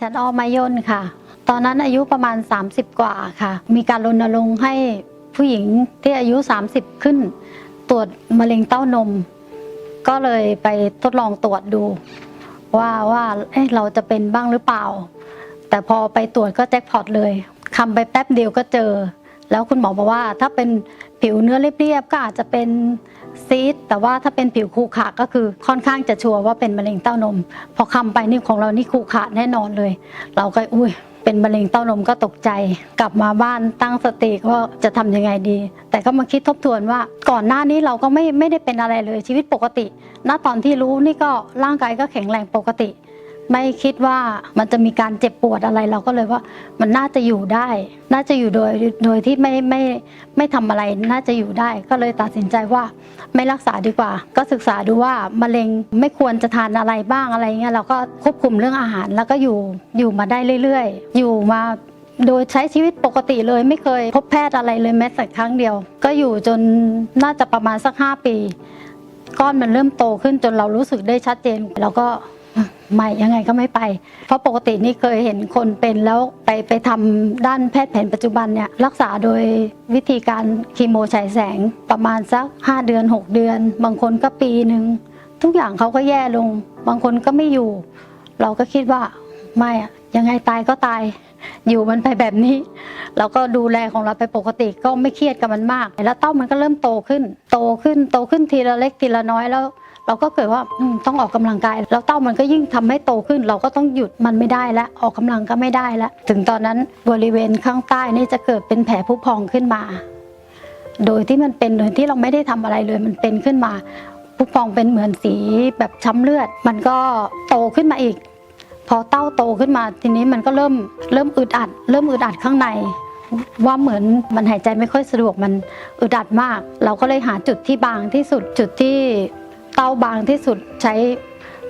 ฉันออมายนค่ะ ตอนนั้นอายุประมาณ 30 กว่าค่ะ มีการรณรงค์ให้ผู้หญิงที่อายุ 30 ขึ้น ตรวจมะเร็งเต้านม ก็เลยไปทดลองตรวจดู ว่าว่าเเราจะเป็นบ้างหรือเปล่า แต่พอไปตรวจก็แจ็คพอตเลยคำไปแป๊บเดียวก็เจอ แล้วคุณหมอบอกว่าถ้าเป็นผิวเนื้อเรียบๆก็อาจจะเป็น ซีดแต่ว่าถ้าเป็นผิวขรุขระก็คือค่อนข้างจะชัวร์ว่าเป็นมะเร็งเต้านม พอคำไปนี่ของเรานี่ขรุขระแน่นอนเลย เราก็อุ้ยเป็นมะเร็งเต้านมก็ตกใจ กลับมาบ้านตั้งสติว่าจะทำยังไงดี แต่ก็มาคิดทบทวนว่าก่อนหน้านี้เราก็ไม่ไม่ได้เป็นอะไรเลยชีวิตปกติ ณตอนที่รู้นี่ก็ร่างกายก็แข็งแรงปกติ ไม่คิดว่ามันจะมีการเจ็บปวดอะไรเราก็เลยว่ามันน่าจะอยู่ได้ น่าจะอยู่โดยโดยที่ไม่ไม่ไม่ทำอะไรน่าจะอยู่ได้ ก็เลยตัดสินใจว่าไม่รักษาดีกว่า ก็ศึกษาดูว่ามะเร็งไม่ควรจะทานอะไรบ้างอะไรเงี้ยเราก็ควบคุมเรื่องอาหารแล้วก็อยู่อยู่มาได้เรื่อยๆ อยู่มาโดยใช้ชีวิตปกติเลยไม่เคยพบแพทย์อะไรเลยแม้แต่ครั้งเดียว ก็อยู่จนน่าจะประมาณสักห้าปี ก้อนมันเริ่มโตขึ้นจนเรารู้สึกได้ชัดเจนเราก็ ไม่ยังไงก็ไม่ไป เพราะปกตินี่เคยเห็นคนเป็นแล้วไปไปทำด้านแพทย์แผนปัจจุบันเนี่ยรักษาโดยวิธีการคีโมฉายแสงประมาณสัก 5 เดือน 6 เดือน บางคนก็ปีหนึ่งทุกอย่างเขาก็แย่ลง บางคนก็ไม่อยู่ เราก็คิดว่าไม่อะยังไงตายก็ตาย อยู่มันไปแบบนี้ เราก็ดูแลของเราไปปกติก็ไม่เครียดกับมันมาก แล้วเต้ามันก็เริ่มโตขึ้น โตขึ้นโตขึ้นทีละเล็กทีละน้อยแล้ว เราก็เกิดว่าต้องออกกำลังกาย แล้วเต้ามันก็ยิ่งทำให้โตขึ้น เราก็ต้องหยุดมันไม่ได้แล้วออกกำลังก็ไม่ได้แล้วถึงตอนนั้นบริเวณข้างใต้นี่จะเกิดเป็นแผลผุพองขึ้นมา โดยที่มันเป็นโดยที่เราไม่ได้ทำอะไรเลยมันเป็นขึ้นมาผุพองเป็นเหมือนสีแบบช้ำเลือด มันก็โตขึ้นมาอีก พอเต้าโตขึ้นมาทีนี้มันก็เริ่มเริ่มอึดอัด เริ่มอึดอัดข้างในว่าเหมือนมันหายใจไม่ค่อยสะดวกมันอึดอัดมาก เราก็เลยหาจุดที่บางที่สุดจุดที่ เต้าบางที่สุดใช้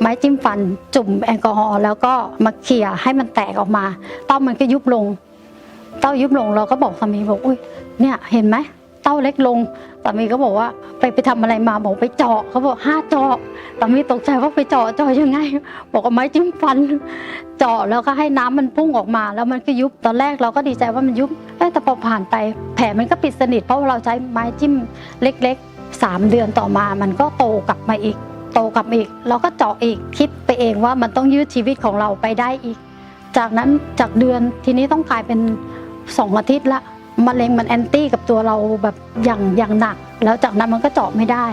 ไม้จิ้มฟันจุ่มแอลกอฮอล์แล้วก็มาเขี่ยให้มันแตกออกมา เต้ามันก็ยุบลง เต้ายุบลงเราก็บอกสามีบอกอุ้ยเนี่ยเห็นไหมเต้าเล็กลงสามีก็บอกว่า ไปไปทำอะไรมาบอกไปเจาะเขาบอกห้าเจาะสามีตกใจว่าไปเจาะเจาะยังไง บอกว่าไม้จิ้มฟัน เจาะแล้วก็ให้น้ำมันพุ่งออกมา แล้วมันก็ยุบตอนแรกเราก็ดีใจว่ามันยุบแต่พอผ่านไปแผลมันก็ปิดสนิทเพราะว่าเราใช้ไม้จิ้มเล็ก ๆ สามเดือนต่อมามันก็โตกลับมาอีก โตกลับมาอีก เราก็เจาะอีกคิดไปเองว่ามันต้องยืดชีวิตของเราไปได้อีก จากนั้นจากเดือนทีนี้ต้องกลายเป็นสองอาทิตย์ละมะเร็งมันแอนตี้กับตัวเราแบบอย่างอย่างหนัก แล้วจากนั้นมันก็เจาะไม่ได้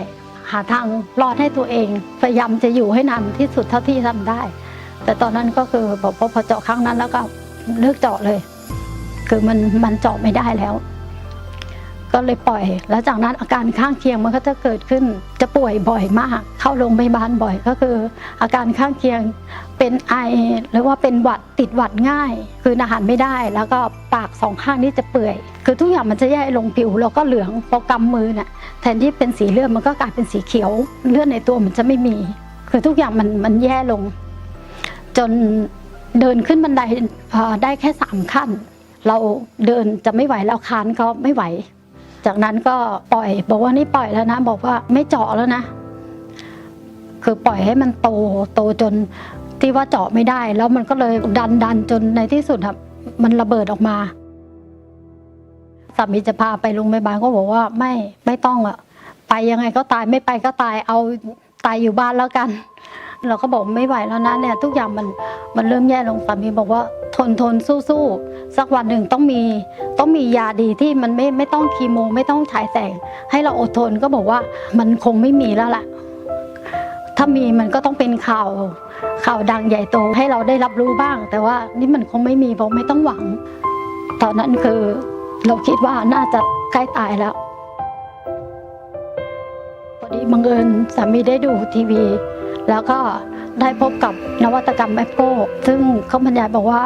หาทางรอดให้ตัวเองพยายามจะอยู่ให้นานที่สุดเท่าที่ทำได้ แต่ตอนนั้นก็คือบอกพอเจาะครั้งนั้นแล้วก็เลิกเจาะเลย คือมันมันเจาะไม่ได้แล้ว ก็เลยปล่อย แล้วจากนั้นอาการข้างเคียงมันก็จะเกิดขึ้นจะป่วยบ่อยมาก เข้าโรงพยาบาลบ่อยก็คือ อาการข้างเคียงเป็นไอหรือว่าเป็นหวัดติดหวัดง่าย คืออาหารไม่ได้ แล้วก็ปากสองข้างนี่จะเปื่อย คือทุกอย่างมันจะแย่ลงผิวแล้วก็เหลืองพอกำมือน่ะแทนที่เป็นสีเลือดมันก็กลายเป็นสีเขียว เลือดในตัวมันจะไม่มี คือทุกอย่างมันมันแย่ลง จนเดินขึ้นบันไดได้แค่สามขั้น เราเดินจะไม่ไหวแล้วคานก็ไม่ไหว จากนั้นก็ปล่อย บอกว่านี่ปล่อยแล้วนะ บอกว่าไม่เจาะแล้วนะ คือปล่อยให้มันโตโตจนที่ว่าเจาะไม่ได้ แล้วมันก็เลยดันดันจนในที่สุดครับมันระเบิดออกมาสามีจะพาไปโรงพยาบาลก็บอกว่าไม่ไม่ต้องอะไปยังไงก็ตายไม่ไปก็ตายเอาตายอยู่บ้านแล้วกัน เราก็บอกไม่ไหวแล้วนะเนี่ยทุกอย่างมันมันเริ่มแย่ลงสามีบอกว่าทนทนสู้สู้สักวันหนึ่งต้องมีต้องมียาดีที่มันไม่ไม่ต้องคีโม ไม่ต้องฉายแสง ให้เราอดทนก็บอกว่ามันคงไม่มีแล้วล่ะ ถ้ามีมันก็ต้องเป็นข่าวข่าวดังใหญ่โตให้เราได้รับรู้บ้าง แต่ว่านี่มันคงไม่มีบอกไม่ต้องหวัง ตอนนั้นคือเราคิดว่าน่าจะใกล้ตายแล้วพอดีบังเอิญสามีได้ดูทีวี แล้วก็ได้พบกับนวัตกรรมแอปโกซึ่งเขาบรรยายบอกว่า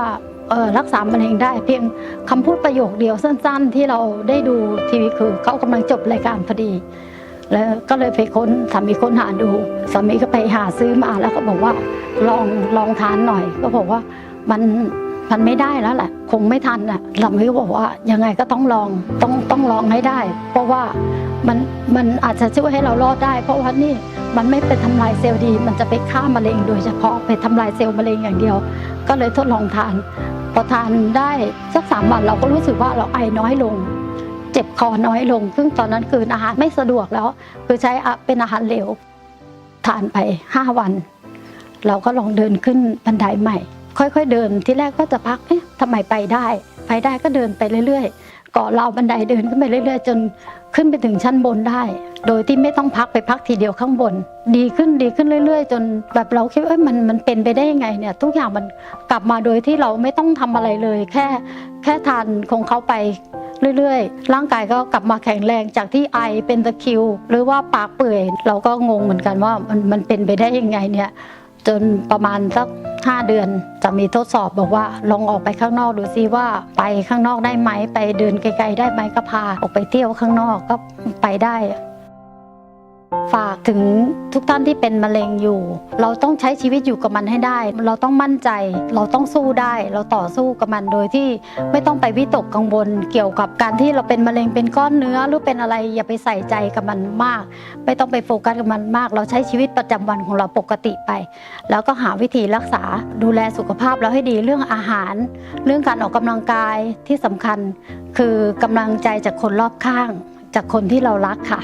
รักษามะเร็งได้เพียงคำพูดประโยคเดียวสั้น ๆ ที่เราได้ดูทีวีคือเขากำลังจบรายการพอดี แล้วก็เลยไปค้นสามีค้นหาดูสามีก็ไปหาซื้อมาแล้วก็บอกว่าลองลองทานหน่อย ก็บอกว่ามันมันไม่ได้แล้วแหละคงไม่ทันอะเราไม่บอกว่ายังไงก็ต้องลองต้องต้องลองให้ได้ เพราะว่า มันมันอาจจะช่วยให้เรารอดได้ เพราะว่านี่มันไม่ไปทำลายเซลล์ดี มันจะไปฆ่ามะเร็งโดยเฉพาะไปทำลายเซลล์มะเร็งอย่างเดียว ก็เลยทดลองทาน พอทานได้สักสามวันเราก็รู้สึกว่าเราไอน้อยลง เจ็บคอน้อยลง ซึ่งตอนนั้นคืออาหารไม่สะดวกแล้ว คือใช้อะเป็นอาหารเหลวทานไปห้าวัน เราก็ลองเดินขึ้นบันไดใหม่ ค่อยๆเดินที่แรกก็จะพักเอ๊ะทำไมไปได้ ไปได้ก็เดินไปเรื่อยๆ เกาะราวบันไดเดินขึ้นไปเรื่อยๆ จนขึ้นไปถึงชั้นบนได้ โดยที่ไม่ต้องพักไปพักทีเดียวข้างบน ดีขึ้นดีขึ้นเรื่อย ๆ จนแบบเราคิดว่ามันมันเป็นไปได้ยังไงเนี่ย ทุกอย่างมันกลับมาโดยที่เราไม่ต้องทำอะไรเลย แค่แค่ทานของเขาไปเรื่อยๆ ร่างกายก็กลับมาแข็งแรงจากที่ไอเป็นตะคิว หรือว่าปากเปื่อย เราก็งงเหมือนกันว่ามันมันเป็นไปได้ยังไงเนี่ย จนประมาณสักห้าเดือนจะมีทดสอบบอกว่าลองออกไปข้างนอกดูซิว่าไปข้างนอกได้ไหม ไปเดินไกลๆได้ไหมก็พาออกไปเที่ยวข้างนอกก็ไปได้ ฝากถึงทุกท่านที่เป็นมะเร็งอยู่ เราต้องใช้ชีวิตอยู่กับมันให้ได้ เราต้องมั่นใจ เราต้องสู้ได้ เราต่อสู้กับมันโดยที่ไม่ต้องไปวิตกกังวล เกี่ยวกับการที่เราเป็นมะเร็งเป็นก้อนเนื้อหรือเป็นอะไรอย่าไปใส่ใจกับมันมาก ไม่ต้องไปโฟกัสกับมันมาก เราใช้ชีวิตประจำวันของเราปกติไป แล้วก็หาวิธีรักษาดูแลสุขภาพเราให้ดีเรื่องอาหาร เรื่องการออกกำลังกายที่สำคัญ คือกำลังใจจากคนรอบข้าง จากคนที่เรารักค่ะ